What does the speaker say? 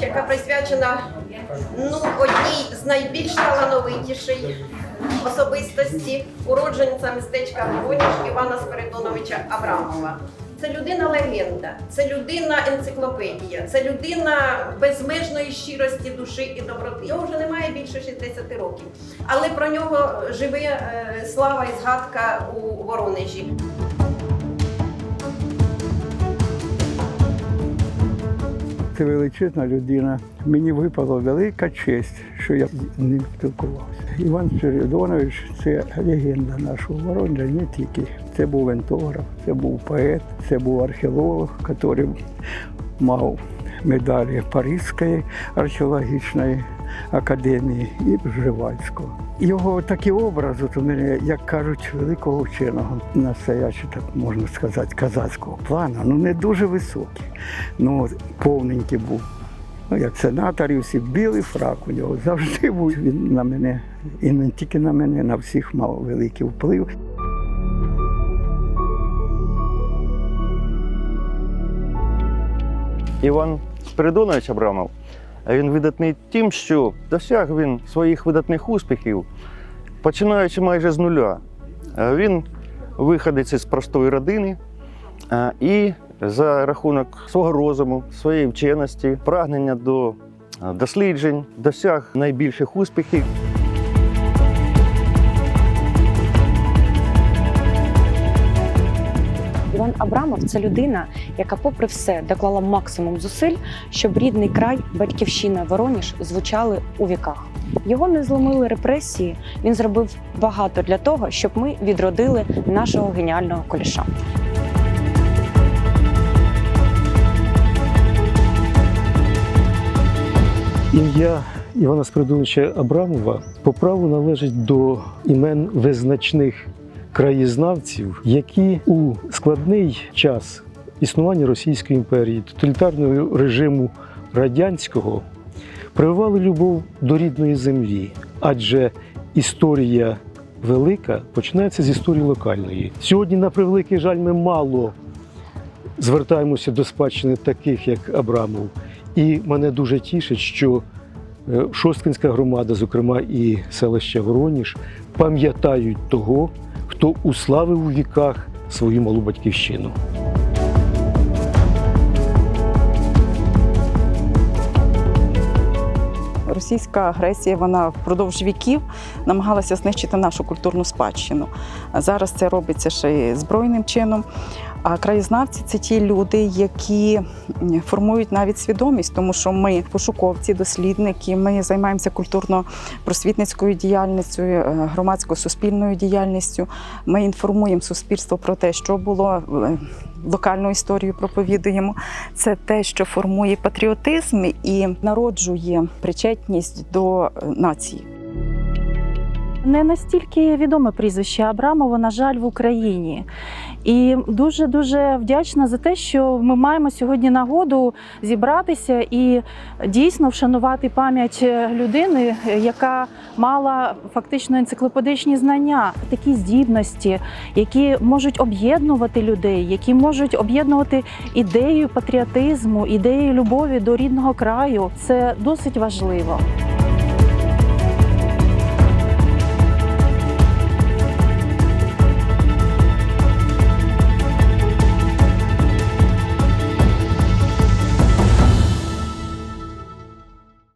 яка присвячена ну, одній з найбільш талановитіших особистості уродженця містечка Воніш Івана Спиридоновича Абрамова. Це людина легенда, це людина енциклопедія, це людина безмежної щирості душі і доброти. Його вже немає більше 60 років, але про нього живе е, слава і згадка у Воронежі. Це величезна людина. Мені випала велика честь, що я з ним спілкувався. Іван Спиридонович це легенда нашого Воронежа, не тільки. Це був ентограф, це був поет, це був археолог, який мав медалі Паризької археологічної академії і Пржевальського. Його такий образ от у мене, як кажуть, великого вченого, настоячи, так можна сказати, казацького плану, ну не дуже високий, ну повненький був. Ну, як і всі білий фрак у нього завжди був. Він на мене, і не тільки на мене, на всіх мав великий вплив. Іван Спиридонович Абрамов. Він видатний тим, що досяг він своїх видатних успіхів, починаючи майже з нуля. Е, Він виходець із простої родини е, і за рахунок свого розуму, своєї вченості, прагнення до е, досліджень, досяг найбільших успіхів. Іван Абрамов це людина, яка, попри все, доклала максимум зусиль, щоб рідний край, батьківщина Вороніж звучали у віках. Його не зломили репресії. Він зробив багато для того, щоб ми відродили нашого геніального коліша. Ім'я Івана Спиридоновича Абрамова по праву належить до імен визначних краєзнавців, які у складний час існування Російської імперії, тоталітарного режиму радянського прививали любов до рідної землі, адже історія велика починається з історії локальної. Сьогодні, на превеликий жаль, ми мало звертаємося до спадщини таких, як Абрамов. І мене дуже тішить, що Шосткинська громада, зокрема і селище Вороніж, пам'ятають того, хто уславив у віках свою малу батьківщину. Російська агресія вона впродовж віків намагалася знищити нашу культурну спадщину. Зараз це робиться ще й збройним чином. А краєзнавці це ті люди, які формують навіть свідомість, тому що ми пошуковці, дослідники, ми займаємося культурно-просвітницькою діяльністю, е, громадсько-суспільною діяльністю. Ми інформуємо суспільство про те, що було е, локальну історію проповідуємо. Це те, що формує патріотизм і народжує причетність до е, нації. Не настільки відоме прізвище Абрамова, на жаль, в Україні. І дуже дуже вдячна за те, що ми маємо сьогодні нагоду зібратися і дійсно вшанувати пам'ять людини, яка мала фактично енциклопедичні знання, такі здібності, які можуть об'єднувати людей, які можуть об'єднувати ідею патріотизму, ідею любові до рідного краю. Це досить важливо.